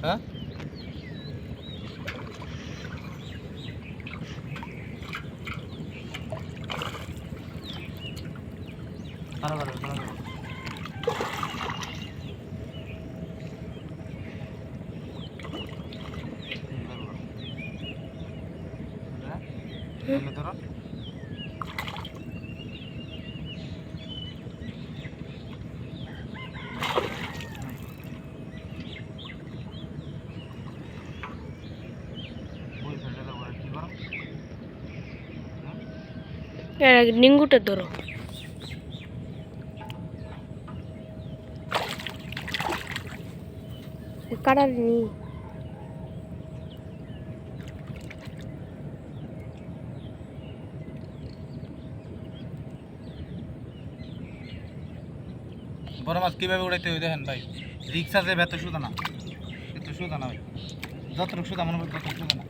হ্যাঁ ভালো ভালো ভালো ধরো বই ফেলতে দেবো কি করো এর আগে নিঙ্গুটা ধরো। কাটার নি? বড় মাছ কীভাবে উড়াইতে হয় দেখেন ভাই। রিক্সা যে এত সুদা না এত সুদা না ভাই। যতটুকু সুদা মনে করতে ততটুকু সুদা না।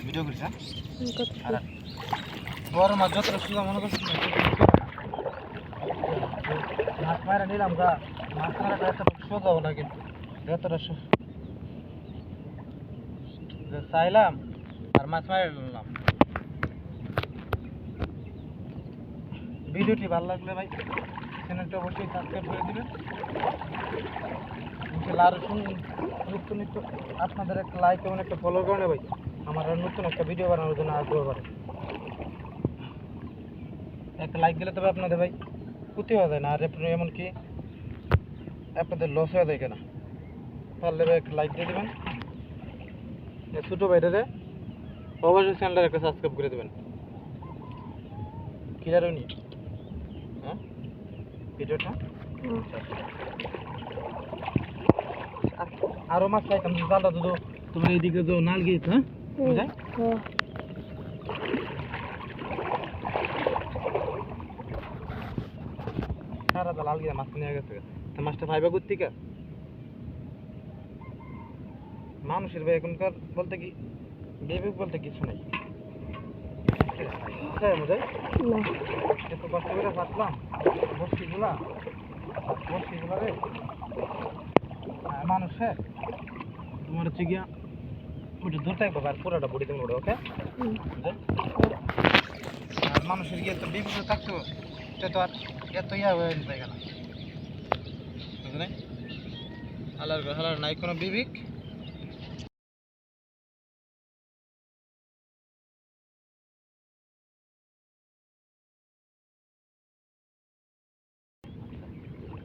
ভিডিও করিস হ্যাঁ? বড় মাছ যতটা সুদা মনে করছি মাছ মারা নিলাম গা। মাছ মারাটা এত সোজা হলো না কিন্তু যতটা চাইলাম আর মাছ মারা নিলাম। ভিডিওটি ভালো লাগলে ভাই চ্যানেলটা অবশ্যই সাবস্ক্রাইব করে দিবেন। আরও শুন, নিত্য নিত্য আপনাদের একটা লাইক এবং একটা ফলো করে ভাই। আমার আর নতুন একটা ভিডিও বানানোর জন্য আগ্রহ করে একটা লাইক দিলে তবে আপনাদের ভাই ক্ষতি হয়ে যায় না। আর আপনি এমনকি আপনাদের লস হয়ে যায় কেনা। পারলে ভাই একটা লাইক দিয়ে দেবেন। ছোটো ভাইটারে অবশ্যই চ্যানেলটা একটা সাবস্ক্রাইব করে দেবেন। কি জানি হ্যাঁ? ভিডিওটা আরও মাছ খাইতাম জালটা তো তোমার এইদিকে তো নাল গিয়েছে হ্যাঁ? সারা তো লাল গিয়ে মাছ নিয়ে গেছে। তা মাছটা ভাইবা করতে মানুষের ভাই এখনকার বলতে কি বিবেক বলতে কিছু নেই। হ্যাঁ এত কষ্ট করে পাতলাম বস্তিগুলা বস্তিগুলা রে। মানুষের তোমার হচ্ছে গিয়া ওটা দূর থাকব আর পুরোটা বড়ি তুমি ওকে? আর মানুষের গিয়ে তো বিপদ থাকতো সে তো আর এত ইয়া হয়ে যেতে গেল বুঝলে হালার হালার নাই কোনো বিবেক।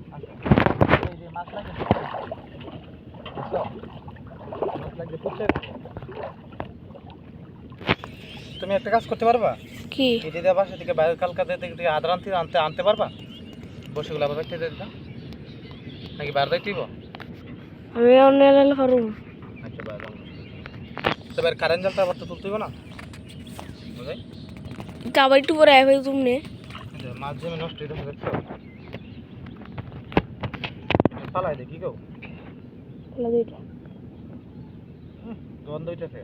আচ্ছা, মাছ লাগে তুমি একটা কাজ করতে পারবা? কি? কেটে দেওয়া বাসা থেকে বাইরে কলকাতা থেকে থেকে আদার আনতে আনতে আনতে পারবা? বসেগুলো আবার দিয়ে দিতাম। নাকি বাইরে দিব আমি অন্য এলাকা আচ্ছা বাইরে তো বাইরে কারেন্ট জালটা আবার তো তুলতে হবে না? বুঝাই আবার একটু পরে আয় ভাই তুমি জমে নষ্ট হয়ে যাচ্ছে পালাই দেখি কেউ? খোলা দিটা গন্ধ হইতেছে।